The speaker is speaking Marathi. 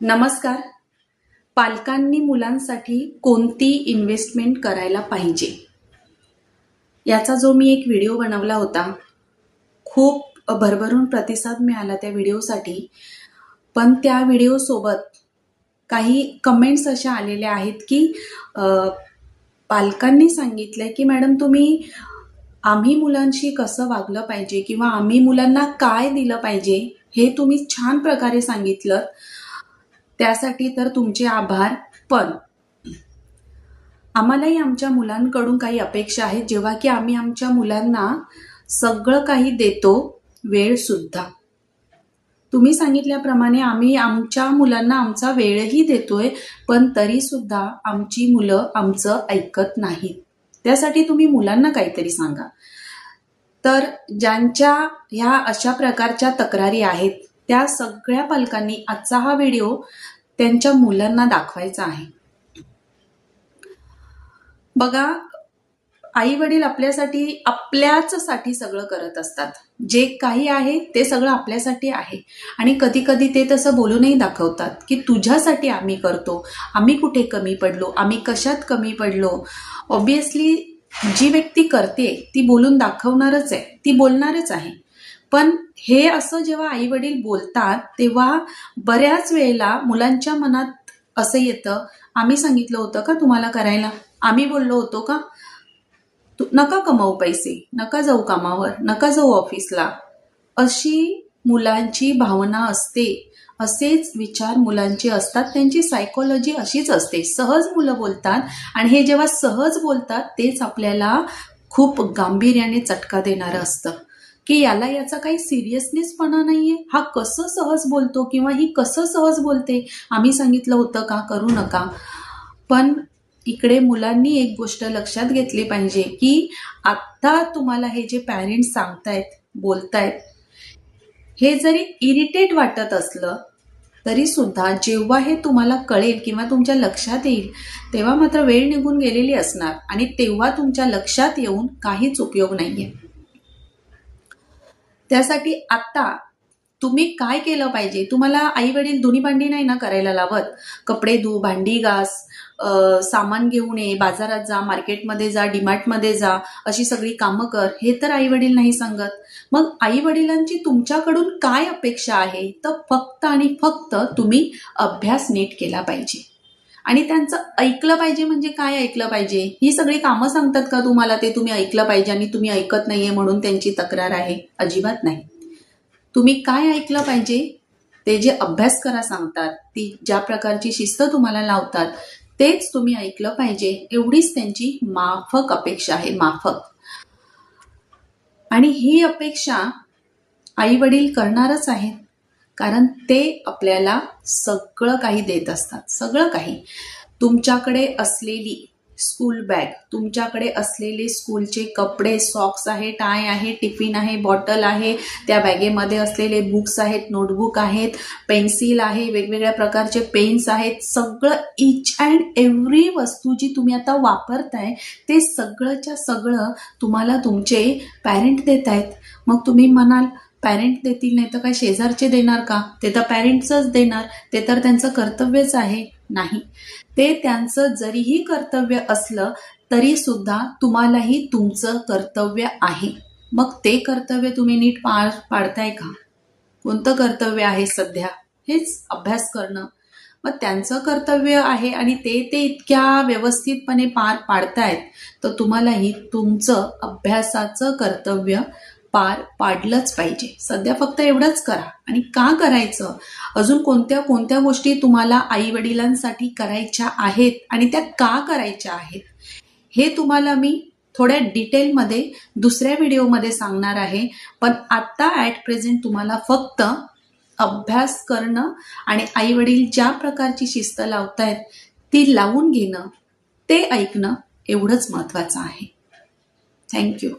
नमस्कार. पालकांनी मुलांसाठी कोणती इन्व्हेस्टमेंट करायला पाहिजे? याचा जो मी एक व्हिडिओ बनवला होता खूप भरभरून प्रतिसाद मिळाला त्या व्हिडिओसाठी पण त्या व्हिडिओसोबत काही कमेंट्स अशा आलेल्या आहेत की पालकांनी सांगितलंय की मॅडम तुम्ही आम्ही मुलांशी कसं वागलं पाहिजे किंवा आम्ही मुलांना काय दिलं पाहिजे हे तुम्ही छान प्रकारे सांगितलं. त्यासाठी तर तुमचे आभार. पण आम्हालाही आमच्या मुलांकडून काही अपेक्षा आहेत. जेव्हा की आम्ही आमच्या मुलांना सगळं काही देतो वेळ सुद्धा. तुम्ही सांगितल्याप्रमाणे आम्ही आमच्या मुलांना आमचा वेळही देतोय पण तरी सुद्धा आमची मुलं आमचं ऐकत नाहीत त्यासाठी तुम्ही मुलांना काहीतरी सांगा. तर ज्यांच्या ह्या अशा प्रकारच्या तक्रारी आहेत त्या सगळ्या पालकांनी आजचा हा व्हिडिओ त्यांच्या मुलांना दाखवायचा आहे. बघा आई वडील आपल्यासाठी आपल्याच साठी सगळं करत असतात. जे काही आहे ते सगळं आपल्यासाठी आहे. आणि कधी कधी ते तसं बोलूनही दाखवतात की तुझ्यासाठी आम्ही करतो. आम्ही कुठे कमी पडलो? आम्ही कशात कमी पडलो? ऑब्विसली जी व्यक्ती करते ती बोलून दाखवणारच आहे. ती बोलणारच आहे. पण हे असं जेव्हा आई वडील बोलतात तेव्हा बऱ्याच वेळेला मुलांच्या मनात असं येतं आम्ही सांगितलं होतं का तुम्हाला करायला? आम्ही बोललो होतो का? तू नका कमावू पैसे नका जाऊ कामावर नका जाऊ ऑफिसला. अशी मुलांची भावना असते. असेच विचार मुलांचे असतात. त्यांची सायकोलॉजी अशीच असते. सहज मुलं बोलतात आणि हे जेव्हा सहज बोलतात तेच आपल्याला खूप गांभीर्याने चटका देणारं असतं. की याला याचा काही सिरियसनेसपणा नाहीये? हा कसं सहज बोलतो किंवा ही कसं सहज बोलते? आम्ही सांगितलं होतं का? करू नका. पण इकडे मुलांनी एक गोष्ट लक्षात घेतली पाहिजे की आत्ता तुम्हाला हे जे पॅरेंट्स सांगतायत बोलतायत हे जरी इरिटेट वाटत असलं तरी सुद्धा जेव्हा हे तुम्हाला कळेल किंवा तुमच्या लक्षात येईल तेव्हा मात्र वेळ निघून गेलेली असणार आणि तेव्हा तुमच्या लक्षात येऊन काहीच उपयोग नाही आहे त्यासाठी आता तुम्ही काय केलं पाहिजे? तुम्हाला आई वडील दोन्ही भांडी नाही ना करायला लावत? कपडे धु भांडी घास सामान घेऊन ये बाजारात जा मार्केटमध्ये जा डिमार्टमध्ये जा अशी सगळी कामं कर. हे तर आई वडील नाही सांगत. मग आई वडिलांची तुमच्याकडून काय अपेक्षा आहे? तर फक्त आणि फक्त तुम्ही अभ्यास नीट केला पाहिजे. आणि त्यांचं ऐकलं पाहिजे म्हणजे काय ऐकलं पाहिजे? ही सगळी कामं सांगतात का तुम्हाला? ते तुम्ही ऐकलं पाहिजे आणि तुम्ही ऐकत नाहीये म्हणून त्यांची तक्रार आहे. अजिबात नाही. तुम्ही काय ऐकलं पाहिजे? ते जे अभ्यास करा सांगतात ती ज्या प्रकारची शिस्त तुम्हाला लावतात तेच तुम्ही ऐकलं पाहिजे. एवढीच त्यांची माफक अपेक्षा आहे माफक. आणि ही अपेक्षा आई वडील करणारच आहेत. कारण ते आपल्याला सगळं काही देत असतात. सगळं काही. तुमच्याकडे असलेली स्कूल बॅग तुमच्याकडे असलेले स्कूलचे कपडे सॉक्स आहे टाय आहे टिफिन आहे बॉटल आहे त्या बॅगेमध्ये असलेले बुक्स आहेत नोटबुक आहेत पेन्सिल आहे वेगवेगळ्या प्रकारचे पेन्स आहेत. सगळं इच अँड एव्हरी वस्तू जी तुम्ही आता वापरताय ते सगळंच्या सगळं तुम्हाला तुमचे पॅरेंट देत आहेत मग तुम्ही म्हणाल पॅरेंट देतील नाही तर काय शेजारचे देणार का? ते तर पॅरेंट्सच देणार. ते तर त्यांचं कर्तव्यच आहे. नाही. ते त्यांचं जरीही कर्तव्य असलं तरी सुद्धा तुम्हालाही तुमचं कर्तव्य आहे. मग ते कर्तव्य तुम्ही नीट पार पाडताय का? कोणतं कर्तव्य आहे सध्या? हेच अभ्यास करणं. मग त्यांचं कर्तव्य आहे आणि ते ते इतक्या व्यवस्थितपणे पार पाडतायत तर तुम्हालाही तुमचं अभ्यासाचं कर्तव्य पार पाडलंच पाहिजे. सध्या फक्त एवढंच करा. आणि का करायचं? अजून कोणत्या कोणत्या गोष्टी तुम्हाला आई वडिलांसाठी करायच्या आहेत आणि त्या का करायच्या आहेत? हे तुम्हाला मी थोड्या डिटेलमध्ये दुसऱ्या व्हिडिओमध्ये सांगणार आहे. पण आत्ता ॲट प्रेझेंट तुम्हाला फक्त अभ्यास करणं आणि आई वडील ज्या प्रकारची शिस्त लावतायत ती लावून घेणं ते ऐकणं एवढंच महत्त्वाचं आहे. थँक्यू